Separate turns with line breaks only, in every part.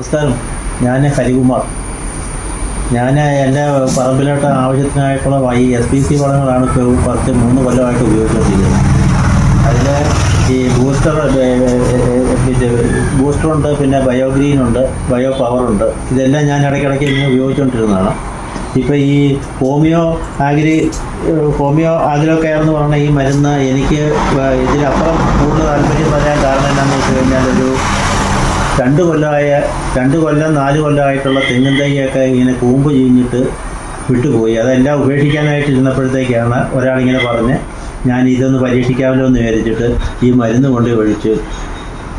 നമസ്കാരം ഞാൻ ഹരികുമാർ. ഞാൻ എന്റെ പറമ്പിലോട്ട് ആവശ്യത്തിനായിട്ടുള്ള വൈ എസ് പി സി വളങ്ങളാണ് ഇപ്പോൾ കുറച്ച് മൂന്ന് കൊല്ലമായിട്ട് ഉപയോഗിച്ചുകൊണ്ടിരിക്കുന്നത്. അതിൽ ഈ ബൂസ്റ്റർ ബൂസ്റ്ററുണ്ട് പിന്നെ ബയോഗ്രീൻ ഉണ്ട് ബയോ പവർ ഉണ്ട്. ഇതെല്ലാം ഞാൻ ഇടയ്ക്കിടയ്ക്ക് ഇങ്ങനെ ഉപയോഗിച്ചുകൊണ്ടിരുന്നതാണ്. ഇപ്പോൾ ഈ homeo agri homeo agro care എന്ന് പറഞ്ഞ ഈ മരുന്ന് എനിക്ക് ഇതിനപ്പുറം കൂടുതൽ താല്പര്യം രണ്ട് കൊല്ലമായ രണ്ട് കൊല്ലം നാല് കൊല്ലമായിട്ടുള്ള തെങ്ങിൻ തൈയൊക്കെ ഇങ്ങനെ കൂമ്പ് ചീഞ്ഞിട്ട് വിട്ടുപോയി. അതെല്ലാം ഉപേക്ഷിക്കാനായിട്ട് ഇരുന്നപ്പോഴത്തേക്കാണ് ഒരാളിങ്ങനെ പറഞ്ഞ് ഞാൻ ഇതൊന്ന് പരീക്ഷിക്കാമല്ലോ എന്ന് വിചാരിച്ചിട്ട് ഈ മരുന്ന് കൊണ്ട് ഒഴിച്ച്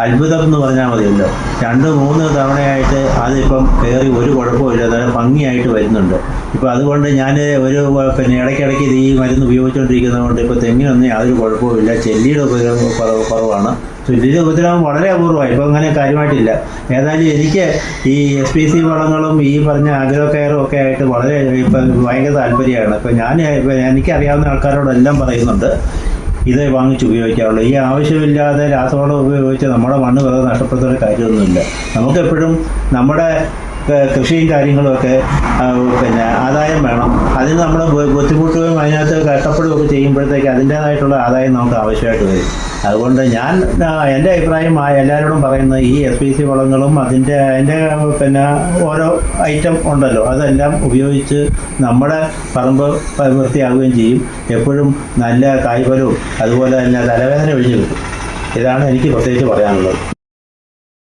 അത്ഭുതം എന്ന് പറഞ്ഞാൽ മതിയല്ലോ. രണ്ട് മൂന്ന് തവണയായിട്ട് അതിപ്പം കയറി ഒരു കുഴപ്പമില്ല നല്ല ഭംഗിയായിട്ട് വരുന്നുണ്ട്. ഇപ്പം അതുകൊണ്ട് ഞാൻ ഒരു പിന്നെ ഇടയ്ക്കിടയ്ക്ക് ഇത് ഈ മരുന്ന് ഉപയോഗിച്ചുകൊണ്ടിരിക്കുന്നതുകൊണ്ട് ഇപ്പോൾ തെങ്ങിനൊന്നും യാതൊരു കുഴപ്പമില്ല ചെല്ലിയുടെ ഉപയോഗം കുറവ് കുറവാണ്. ചെല്ലിയുടെ ഉപദ്രവം വളരെ അപൂർവമായി ഇപ്പം അങ്ങനെ കാര്യമായിട്ടില്ല. ഏതായാലും എനിക്ക് ഈ എസ് പി സി വളങ്ങളും ഈ പറഞ്ഞ ആഗ്രോ കെയറും ഒക്കെ ആയിട്ട് വളരെ ഇപ്പം ഭയങ്കര താല്പര്യമാണ്. ഇപ്പം ഞാൻ എനിക്കറിയാവുന്ന ആൾക്കാരോടെല്ലാം പറയുന്നുണ്ട്. ഇത് വാങ്ങിച്ച് ഉപയോഗിക്കാറുള്ളൂ. ഈ ആവശ്യമില്ലാതെ രാസവളം ഉപയോഗിച്ച് നമ്മുടെ മണ്ണ് വെറുതെ നഷ്ടപ്പെടുത്തുന്ന കാര്യമൊന്നുമില്ല. നമുക്കെപ്പോഴും നമ്മുടെ കൃഷിയും കാര്യങ്ങളുമൊക്കെ പിന്നെ ആദായം വേണം. അതിന് നമ്മൾ കഷ്ടപ്പെടുകയും ഒക്കെ ചെയ്യുമ്പോഴത്തേക്ക് അതിന്റേതായിട്ടുള്ള ആദായം നമുക്ക് ആവശ്യമായിട്ട് വരും. അതുകൊണ്ട് ഞാൻ എന്റെ അഭിപ്രായം എല്ലാവരോടും പറയുന്നത് ഈ എസ് പി സി വളങ്ങളും അതിന്റെ അതിന്റെ പിന്നെ ഓരോ ഐറ്റം ഉണ്ടല്ലോ അതെല്ലാം ഉപയോഗിച്ച് നമ്മുടെ പറമ്പ് വൃത്തിയാവുകയും ചെയ്യും. എപ്പോഴും നല്ല കായ്ഫലവും അതുപോലെ തന്നെ തലവേദന ഒഴിഞ്ഞു കിട്ടും. ഇതാണ് എനിക്ക് പ്രത്യേകിച്ച് പറയാനുള്ളത്.